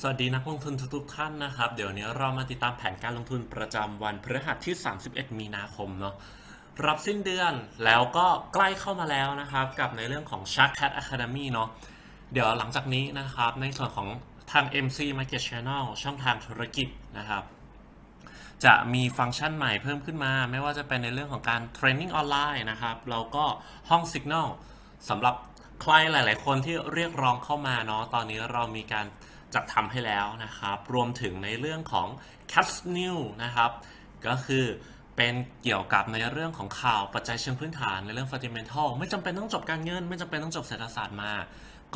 สวัสดีนักลงทุนทุกๆท่านนะครับ เดี๋ยวนี้เรามาติดตามแผนการลงทุนประจำวันพฤหัสที่ 31 มีนาคมเนาะรับสิ้นเดือนแล้วก็ใกล้เข้ามาแล้วนะครับ กับในเรื่องของ Shark Cat Academy เนาะเดี๋ยวหลังจากนี้นะครับ ในส่วนของทาง MC Market Channel ช่องทางธุรกิจนะครับ จะมีฟังก์ชันใหม่เพิ่มขึ้นมา ไม่ว่าจะเป็นในเรื่องของการเทรนนิ่งออนไลน์นะครับแล้วก็ห้อง Signal สำหรับใครหลาย ๆ คนที่เรียกร้องเข้ามาเนาะตอนนี้เรามีการ จัดทำให้แล้วนะครับ รวมถึงในเรื่องของ Cat New นะครับ ก็คือเป็นเกี่ยวกับในเรื่องของข่าวปัจจัยเชิงพื้นฐานในเรื่อง fundamental ไม่จำเป็นต้องจบการเงิน ไม่จำเป็นต้องจบเศรษฐศาสตร์มา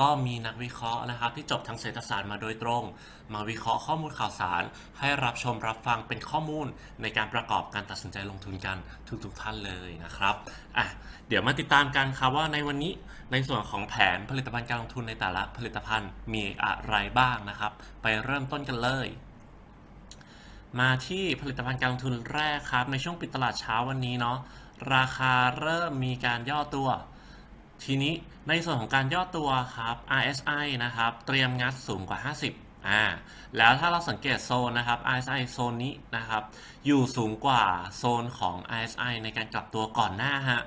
ก็มีนักวิเคราะห์นะครับที่จบทางเศรษฐศาสตร์มาโดยตรง มาวิเคราะห์ข้อมูลข่าวสาร ให้รับชมรับฟังเป็นข้อมูลในการประกอบการตัดสินใจลงทุนกันทุกๆท่านเลยนะครับอะเดี๋ยวมาติดตามกันครับว่าในวันนี้ในส่วนของแผนผลิตภัณฑ์การลงทุนในแต่ละผลิตภัณฑ์มีอะไรบ้างนะครับ ไปเริ่มต้นกันเลยมาที่ผลิตภัณฑ์การลงทุนแรกครับ ในช่วงปิดตลาดเช้าวันนี้เนาะราคาเริ่มมีการย่อตัว ทีนี้ในส่วนของการย่อตัวครับ RSI นะครับ เตรียมงัดสูงกว่า 50อ่าแล้วถ้าเราสังเกตโซนนะครับ RSI โซนนี้นะครับ อยู่สูงกว่าโซนของ RSI ในการกลับตัวก่อนหน้าฮะ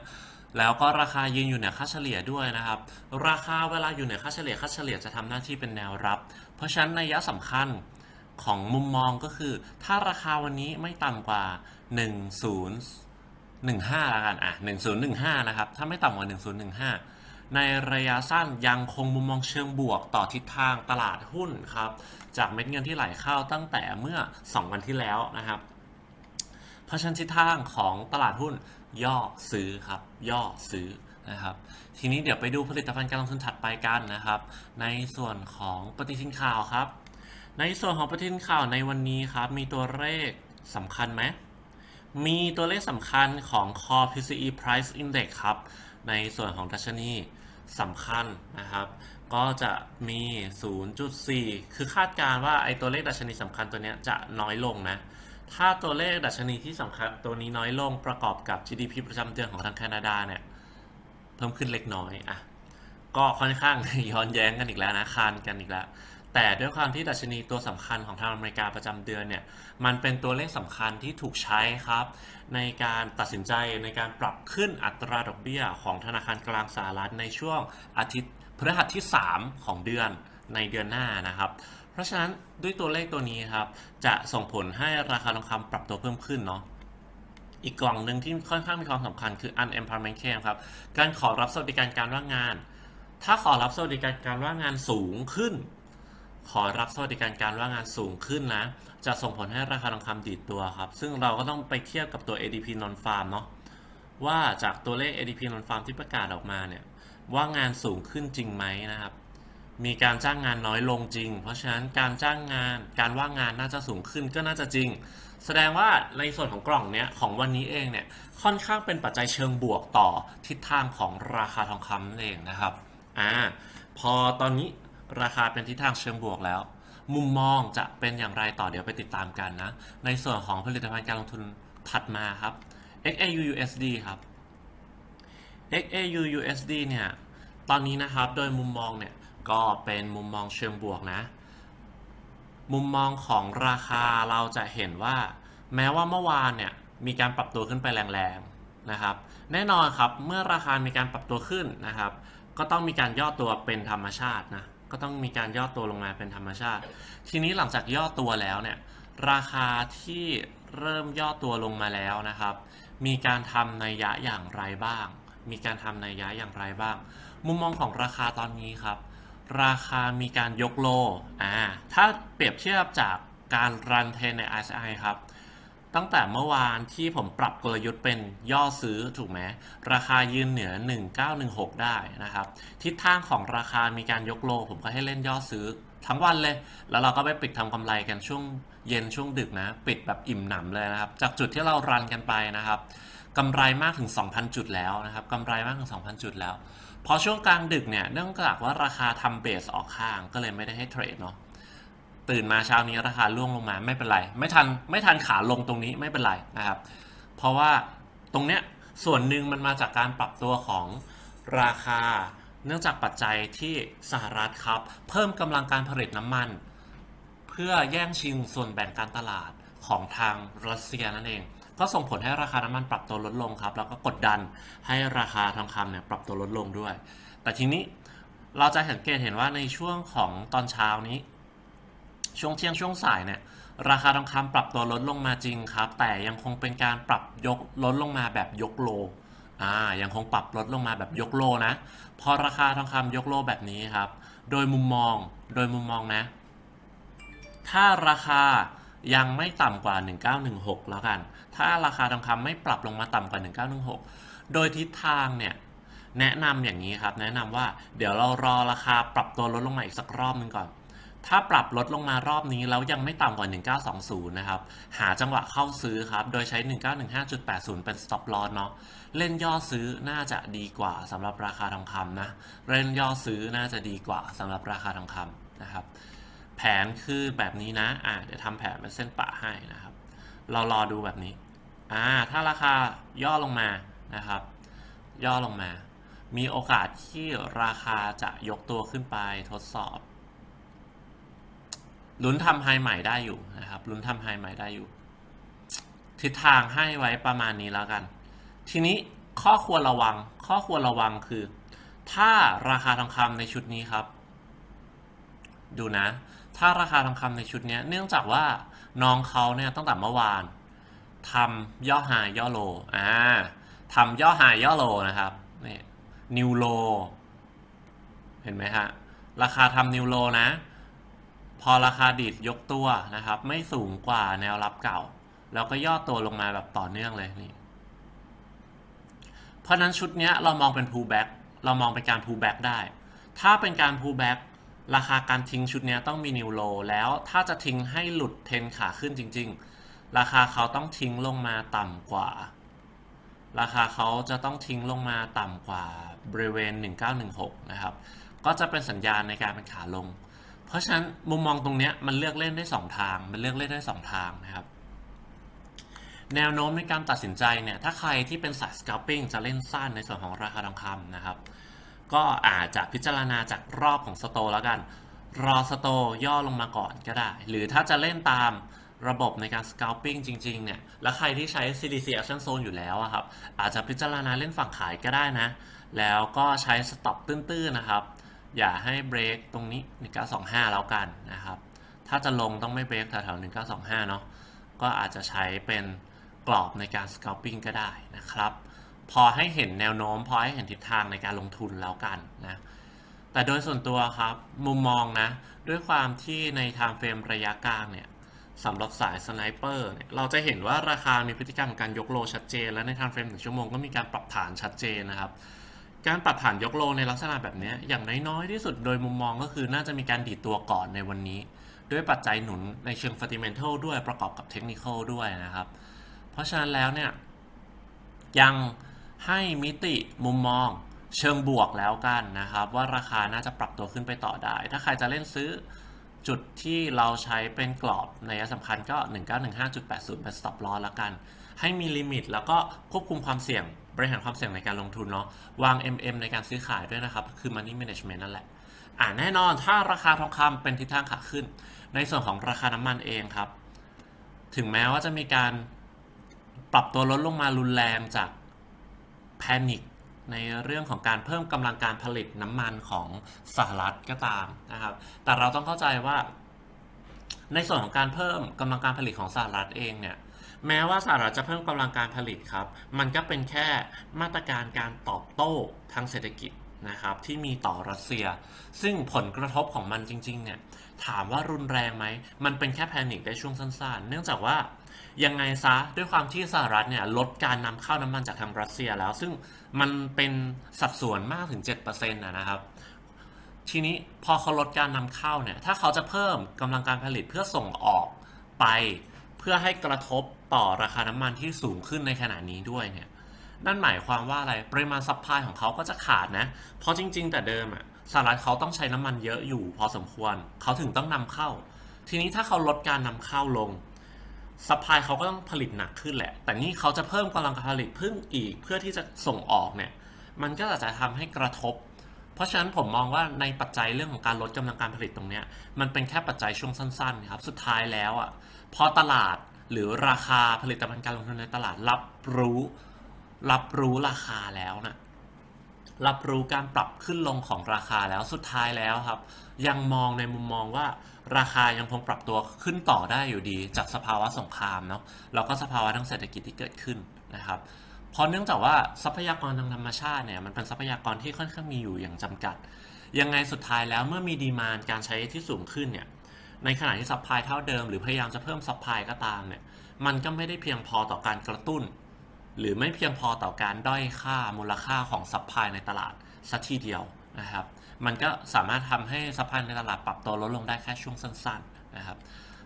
แล้วก็ราคายืนอยู่เหนือค่าเฉลี่ยด้วยนะครับ ราคาเวลาอยู่เหนือค่าเฉลี่ยค่าเฉลี่ยจะทำหน้าที่เป็นแนวรับ เพราะฉะนั้นในัยสำคัญของมุมมองก็คือ ถ้าราคาวันนี้ไม่ต่ำกว่า 10 15ละกันอะ1015 นะครับ ถ้าไม่ต่ำกว่า 1015 ในระยะสั้นยังคงมุมมองเชิงบวกต่อทิศทางตลาดหุ้นครับ จากเม็ดเงินที่ไหลเข้าตั้งแต่เมื่อ 2 วันที่แล้วนะครับ เพราะฉะนั้นทิศทางของตลาดหุ้นย่อซื้อครับ ย่อซื้อนะครับ ทีนี้เดี๋ยวไปดูผลิตภัณฑ์การลงทุนถัดไปกันนะครับ ในส่วนของปฏิทินข่าวครับ ในส่วนของปฏิทินข่าวในวันนี้ครับ มีตัวเลขสำคัญไหม มีตัวเลขสำคัญของ Core PCE Price Index ครับ ในส่วนของดัชนีสำคัญนะครับ ก็จะมี 0.4 คือคาดการว่าไอ้ตัวเลขดัชนีสำคัญตัวเนี้ยจะน้อยลงนะ ถ้าตัวเลขดัชนีที่สำคัญตัวนี้น้อยลงประกอบกับ GDP ประจำเดือนของทางแคนาดาเนี่ยเพิ่มขึ้นเล็กน้อยอะก็ค่อนข้างย้อนแย้งกันอีกแล้วนะคานกันอีกแล้ว แต่ด้วยความที่ดัชนีตัวสำคัญของทางอเมริกาประจำเดือนเนี่ยมันเป็นตัวเลขสำคัญที่ถูกใช้ครับ ในการตัดสินใจในการปรับขึ้นอัตราดอกเบี้ย ของธนาคารกลางสหรัฐในช่วงอาทิตย์พฤหัสที่ 3 ของเดือนในเดือนหน้านะครับ เพราะฉะนั้นด้วยตัวเลขตัวนี้ครับ จะส่งผลให้ราคาทองคำปรับตัวเพิ่มขึ้นเนาะอีกกล่องหนึ่งที่ค่อนข้างมีความสำคัญคือ unemployment claim ครับ การขอรับสวัสดิการการว่างงาน ถ้าขอรับสวัสดิการการว่างงานสูงขึ้น ขอรับสวัสดิการการว่างงานสูงขึ้นนะ จะส่งผลให้ราคาทองคำดีดตัวครับ ซึ่งเราก็ต้องไปเทียบกับตัว ADP non farm เนาะว่าจากตัวเลข ADP non farm ที่ประกาศออกมาเนี่ย ว่างงานสูงขึ้นจริงไหมนะครับ มีการจ้างงานน้อยลงจริง เพราะฉะนั้นการจ้างงานการว่างงานน่าจะสูงขึ้นก็น่าจะจริง แสดงว่าในส่วนของกล่องเนี้ยของวันนี้เองเนี่ยค่อนข้างเป็นปัจจัยเชิงบวกต่อทิศทางของราคาทองคำนั่นเองนะครับอ่าพอตอนนี้ ราคาเป็นทิศทางเชิงบวกแล้ว มุมมองจะเป็นอย่างไรต่อเดี๋ยวไปติดตามกันนะ ในส่วนของผลิตภัณฑ์การลงทุนถัดมาครับ XAU USD ครับ XAU USD เนี่ย ตอนนี้นะครับ โดยมุมมองเนี่ย ก็เป็นมุมมองเชิงบวกนะ มุมมองของราคาเราจะเห็นว่า แม้ว่าเมื่อวานเนี่ย มีการปรับตัวขึ้นไปแรงๆ นะครับ แน่นอนครับ เมื่อราคามีการปรับตัวขึ้นนะครับ ก็ต้องมีการย่อตัวเป็นธรรมชาตินะ ก็ต้องมีการย่อตัวลงมาเป็นธรรมชาติ ทีนี้หลังจากย่อตัวแล้วเนี่ยราคาที่เริ่มย่อตัวลงมาแล้วนะครับ มีการทำนัยยะอย่างไรบ้าง มีการทำนัยยะอย่างไรบ้าง มุมมองของราคาตอนนี้ครับ ราคามีการยกโลอ่าถ้าเปรียบเทียบจากการรันเทนใน RSI ครับ ตั้งแต่เมื่อวานที่ผมปรับกลยุทธ์เป็นย่อซื้อถูกไหมราคายืนเหนือ 1916 ได้นะครับ ทิศทางของราคามีการยกโล ผมก็ให้เล่นย่อซื้อทั้งวันเลย แล้วเราก็ไปปิดทำกำไรกันช่วงเย็นช่วงดึกนะ ปิดแบบอิ่มหนำเลยนะครับ จากจุดที่เรารันกันไปนะครับกำไรมากถึง 2,000 จุดแล้วนะครับกำไรมากถึง 2,000 จุดแล้ว พอช่วงกลางดึกเนี่ยเนื่องจากว่าราคาทำเบสออกข้างก็เลยไม่ได้ให้เทรดเนาะ ตื่นมาเช้านี้ราคาล่วงลงมาไม่เป็นไร ไม่ทันไม่ทันขาลงตรงนี้ไม่เป็นไรนะครับ เพราะว่าตรงเนี้ยส่วนหนึ่งมันมาจากการปรับตัวของราคา เนื่องจากปัจจัยที่สหรัฐครับ เพิ่มกำลังการผลิตน้ำมัน เพื่อแย่งชิงส่วนแบ่งการตลาดของทางรัสเซียนั่นเอง ก็ส่งผลให้ราคาน้ำมันปรับตัวลดลงครับ แล้วก็กดดันให้ราคาทองคำเนี่ยปรับตัวลดลงด้วย แต่ทีนี้เราจะสังเกตเห็นว่าในช่วงของตอนเช้านี้ ช่วงเที่ยงช่วงสายเนี่ยราคาทองคำปรับตัวลดลงมาจริงครับ แต่ยังคงเป็นการปรับยกลดลงมาแบบยกโลอ่ายังคงปรับลดลงมาแบบยกโลนะ พอราคาทองคำยกโลแบบนี้ครับ โดยมุมมองโดยมุมมองนะ ถ้าราคายังไม่ต่ำกว่า 1916 แล้วกัน ถ้าราคาทองคำไม่ปรับลงมาต่ำกว่า 1916 โดยทิศทางเนี่ยแนะนำอย่างนี้ครับ แนะนำว่าเดี๋ยวเรารอราคาปรับตัวลดลงมาอีกสักรอบหนึงก่อน ถ้าปรับลดลงมารอบนี้แล้วยังไม่ต่ำกว่า 1920 นะครับ หาจังหวะเข้าซื้อครับ โดยใช้ 1915.80 เป็น stop loss เนาะ เล่นย่อซื้อน่าจะดีกว่าสำหรับราคาทองคำนะ เล่นย่อซื้อน่าจะดีกว่าสำหรับราคาทองคำนะครับ แผนคือแบบนี้นะ อ่าเดี๋ยวทำแผนเป็นเส้นปะให้นะครับ เรารอดูแบบนี้ อ่า ถ้าราคาย่อลงมานะครับ ย่อลงมา มีโอกาสที่ราคาจะยกตัวขึ้นไปทดสอบ ลุ้นทำไฮใหม่ได้อยู่นะครับลุ้นทำไฮใหม่ได้อยู่ ทิศทางให้ไว้ประมาณนี้แล้วกัน ทีนี้ข้อควรระวัง ข้อควรระวังคือ ถ้าราคาทองคำในชุดนี้ครับ ดูนะ ถ้าราคาทองคำในชุดเนี้ยเนื่องจากว่าน้องเขาเนี่ยตั้งแต่เมื่อวานทำย่อหายย่อโลอ่าทำย่อหายย่อโลนะครับนี่นิวโล เห็นไหมฮะ ราคาทำนิวโลนะ พอราคาดิดยกตัวนะครับ ไม่สูงกว่าแนวรับเก่า แล้วก็ย่อตัวลงมาแบบต่อเนื่องเลยนี่เพราะนั้นชุดนี้เรามองเป็น pullback เรามองเป็นการ pullback ได้ ถ้าเป็นการ pullback ราคาการทิ้งชุดนี้ต้องมีนิวโลแล้วถ้าจะทิ้งให้หลุดเทนขาขึ้นจริง ๆ ราคาเขาต้องทิ้งลงมาต่ำกว่า ราคาเขาจะต้องทิ้งลงมาต่ำกว่าบริเวณ 1916 นะครับ ก็จะเป็นสัญญาณในการเป็นขาลง เพราะฉะนั้นมุมมองตรงเนี้ยมันเลือกเล่นได้ 2 ทาง มันเลือกเล่นได้ 2 ทางนะครับ แนวโน้มในการตัดสินใจเนี่ย ถ้าใครที่เป็นสาย scalping จะเล่นสั้นในส่วนของราคาทองคำนะครับ ก็อาจจะพิจารณาจากรอบของสโตแล้วกัน รอสโตย่อลงมาก่อนก็ได้ หรือถ้าจะเล่นตามระบบในการ scalping จริง ๆ เนี่ย แล้วใครที่ใช้ CDC action zone อยู่แล้วอะครับ อาจจะพิจารณาเล่นฝั่งขายก็ได้นะ แล้วก็ใช้ stop ตื้น ๆ นะครับ อย่าให้เบรกตรงนี้ 1925 แล้วกันนะครับ ถ้าจะลงต้องไม่เบรกแถวๆ1925 เนาะ ก็อาจจะใช้เป็นกรอบในการ scalping ก็ได้นะครับ พอให้เห็นแนวโน้ม พอให้เห็นทิศทางในการลงทุนแล้วกันนะ แต่โดยส่วนตัวครับ มุมมองนะ ด้วยความที่ใน time frame ระยะกลางเนี่ยสำหรับสายสไนเปอร์เนี่ยเราจะเห็นว่าราคามีพฤติกรรมของการยกโลชัดเจน และใน time frame หนึ่งชั่วโมงก็มีการปรับฐานชัดเจนนะครับ การปรับฐานยกโลในลักษณะแบบนี้อย่างน้อยๆ ที่สุดโดยมุมมองก็คือน่าจะมีการดีดตัวก่อนในวันนี้ ด้วยปัจจัยหนุนในเชิง fundamental ด้วยประกอบกับ technical ด้วยนะครับ เพราะฉะนั้นแล้วเนี่ย ยังให้มิติมุมมองเชิงบวกแล้วกันนะครับ ว่าราคาน่าจะปรับตัวขึ้นไปต่อได้ ถ้าใครจะเล่นซื้อจุดที่เราใช้เป็นกรอบในระยะสำคัญก็ 1915.80 เป็น stop loss แล้วกัน ให้มีลิมิตแล้วก็ควบคุมความเสี่ยง บริหารความเสี่ยงในการลงทุนเนาะวาง MM ในการซื้อขายด้วยนะครับ คือ money management นั่นแหละอ่าแน่นอนถ้าราคาทองคำเป็นทิศทางขาขึ้น ในส่วนของราคาน้ำมันเองครับ ถึงแม้ว่าจะมีการปรับตัวลดลงมารุนแรงจากแพนิคในเรื่องของการเพิ่มกำลังการผลิตน้ำมันของสหรัฐก็ตามนะครับ แต่เราต้องเข้าใจว่า ในส่วนของการเพิ่มกำลังการผลิตของสหรัฐเองเนี่ย แม้ว่าสหรัฐจะเพิ่มกำลังการผลิตครับ มันก็เป็นแค่มาตรการการตอบโต้ทางเศรษฐกิจนะครับที่มีต่อรัสเซีย ซึ่งผลกระทบของมันจริงๆเนี่ยถามว่ารุนแรงไหม มันเป็นแค่แพนิคได้ช่วงสั้นๆ เนื่องจากว่ายังไงซะด้วยความที่สหรัฐเนี่ยลดการนำเข้าน้ำมันจากทางรัสเซียแล้ว ซึ่งมันเป็นสัดส่วนมากถึง 7%นะนะครับ ทีนี้พอเขาลดการนำเข้าเนี่ยถ้าเขาจะเพิ่มกำลังการผลิตเพื่อส่งออกไป เพื่อให้กระทบ ต่อราคาน้ำมันที่สูงขึ้นในขณะนี้ด้วยเนี่ยนั่นหมายความว่าอะไรปริมาณซัพพลายของเขาก็จะขาดนะ เพราะจริง ๆ แต่เดิมอะสหรัฐเขาต้องใช้น้ำมันเยอะอยู่พอสมควร เขาถึงต้องนำเข้า ทีนี้ถ้าเขาลดการนำเข้าลงซัพพลายเขาก็ต้องผลิตหนักขึ้นแหละ แต่นี่เขาจะเพิ่มกำลังการผลิตเพิ่มอีก เพื่อที่จะส่งออกเนี่ย มันก็อาจจะทำให้กระทบ เพราะฉะนั้นผมมองว่าในปัจจัยเรื่องของการลดกำลังการผลิตตรงเนี้ย มันเป็นแค่ปัจจัยช่วงสั้นๆครับ สุดท้ายแล้วอะ พอตลาด หรือราคาผลิตภัณฑ์การลงทุนในตลาดรับรู้ รับรู้ราคาแล้วนะรับรู้การปรับขึ้นลงของราคาแล้วสุดท้ายแล้วครับ ยังมองในมุมมองว่าราคายังคงปรับตัวขึ้นต่อได้อยู่ดี จากสภาวะสงครามเนาะแล้วก็สภาวะทางเศรษฐกิจที่เกิดขึ้นนะครับเพราะเนื่องจากว่าทรัพยากรทางธรรมชาติเนี่ยมันเป็นทรัพยากรที่ค่อนข้างมีอยู่อย่างจำกัด ยังไงสุดท้ายแล้วเมื่อมีดีมานการใช้ที่สูงขึ้นเนี่ย ในขณะที่ซัพพลายเท่าเดิมหรือพยายามจะเพิ่มซัพพลายก็ตามเนี่ยมันก็ไม่ได้เพียงพอต่อการกระตุ้น หรือไม่เพียงพอต่อการด้อยค่ามูลค่าของซัพพลายในตลาดสักทีเดียวนะครับ มันก็สามารถทำให้ซัพพลายในตลาดปรับตัวลดลงได้แค่ช่วงสั้นๆนะครับ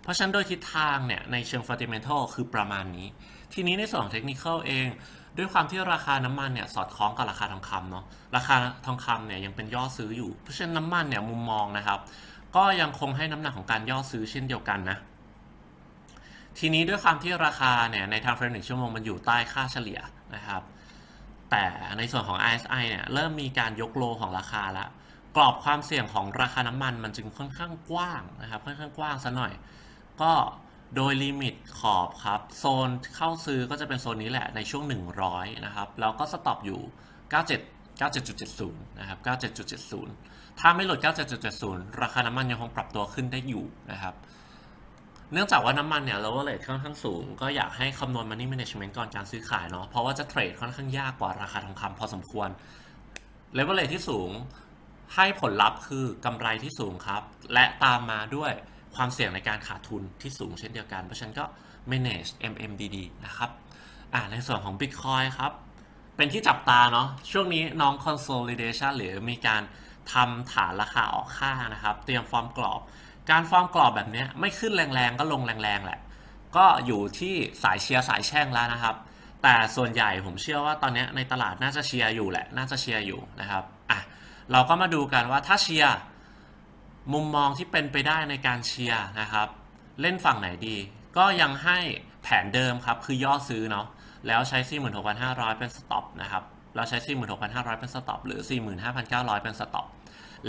เพราะฉะนั้นโดยทิศทางเนี่ยในเชิง fundamental คือประมาณนี้ ทีนี้ในส่วนของเทคนิคเองด้วยความที่ราคาน้ำมันเนี่ยสอดคล้องกับราคาทองคำเนาะราคาทองคำเนี่ยยังเป็นย่อซื้ออยู่ เพราะฉะนั้นน้ำมันเนี่ยมุมมองนะครับ ก็ยังคงให้น้ำหนักของการย่อซื้อเช่นเดียวกันนะทีนี้ด้วยความที่ราคาเนี่ยในทางเฟรมหนึ่งชั่วโมงมันอยู่ใต้ค่าเฉลี่ยนะครับ แต่ในส่วนของ RSI เนี่ยเริ่มมีการยกโลของราคาล้วกรอบความเสี่ยงของราคาน้ำมันมันจึงค่อนข้างกว้างนะครับ ค่อนข้างกว้างซะหน่อย ก็โดยลิมิตขอบครับ โซนเข้าซื้อก็จะเป็นโซนนี้แหละในช่วง 100 นะครับ แล้วก็สต็อปอยู่ 97 97.70 นะครับ 97.70 ถ้าไม่หลุด 97.70 ราคาน้ำมันยังคงปรับตัวขึ้นได้อยู่นะครับ เนื่องจากว่าน้ำมันเนี่ย lower rate ค่อนข้างสูง ก็อยากให้คำนวณ money management ก่อนการซื้อขายเนาะ เพราะว่าจะเทรดค่อนข้างยากกว่าราคาทองคำพอสมควร level rate ที่สูงให้ผลลัพธ์คือกำไรที่สูงครับ และตามมาด้วยความเสี่ยงในการขาดทุนที่สูงเช่นเดียวกัน เพราะฉะนั้นก็ manage MMDD นะครับอ่าในส่วนของ Bitcoin ครับ เป็นที่จับตาเนาะช่วงนี้น้อง consolidation หรือมีการทำฐานราคาออกค่านะครับ เตรียมฟอร์มกรอบ การฟอร์มกรอบแบบนี้ไม่ขึ้นแรงๆ ก็ลงแรงๆ แหละ ก็อยู่ที่สายเชียร์สายแช่งแล้วนะครับ แต่ส่วนใหญ่ผมเชื่อว่าตอนนี้ในตลาดน่าจะเชียร์อยู่แหละ น่าจะเชียร์อยู่นะครับอะเราก็มาดูกันว่าถ้าเชียร์มุมมองที่เป็นไปได้ในการเชียร์นะครับ เล่นฝั่งไหนดี ก็ยังให้แผนเดิมครับคือย่อซื้อเนาะ แล้วใช้ 46,500 เป็นสต็อปนะครับแล้วใช้ 46,500 เป็นสต็อปหรือ 45,900 เป็นสต็อป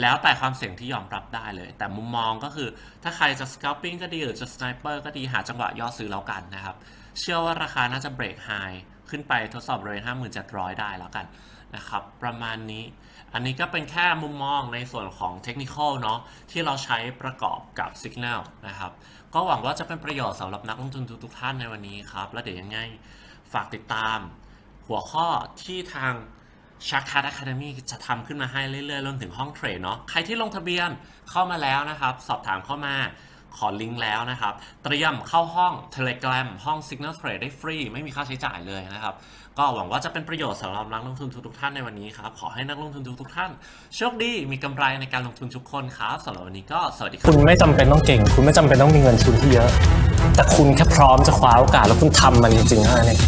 แล้วแต่ความเสี่ยงที่ยอมรับได้เลย แต่มุมมองก็คือถ้าใครจะ scalping ก็ดีหรือจะ sniper ก็ดีหาจังหวะย่อซื้อแล้วกันนะครับ เชื่อว่าราคาน่าจะ break high ขึ้นไปทดสอบบริเวณ57,000 ได้แล้วกันนะครับ ประมาณนี้ อันนี้ก็เป็นแค่มุมมองในส่วนของเทคนิคเนาะที่เราใช้ประกอบกับ Signal นะครับ ก็หวังว่าจะเป็นประโยชน์สำหรับนักลงทุนทุกๆท่านในวันนี้ครับ แล้วเดี๋ยวยังไง ฝากติดตาม หัวข้อที่ทาง s h a r k c a t Academy จะทำขึ้นมาให้เรื่อยๆรวมถึงห้องเทรดเนาะใครที่ลงทะเบียนเข้ามาแล้วนะครับ สอบถามเข้ามา ขอลิงก์แล้วนะครับ เตรียมเข้าห้อง Telegram ห้อง Signal Trade ได้ฟรี ไม่มีค่าใช้จ่ายเลยนะครับ ก็หวังว่าจะเป็นประโยชน์สำหรับนักลงทุนทุกๆท่านในวันนี้ครับ ขอให้นักลงทุนทุกๆท่าน โชคดีมีกำไรในการลงทุนทุกคนครับสำหรับวันนี้ก็สวัสดีครับคุณไม่จำเป็นต้องเก่ง คุณไม่จำเป็นต้องมีเงินทุนที่เยอะ แต่คุณแค่พร้อมจะคว้าโอกาสแล้วคุณทำมันจริงๆเท่านั้นเอง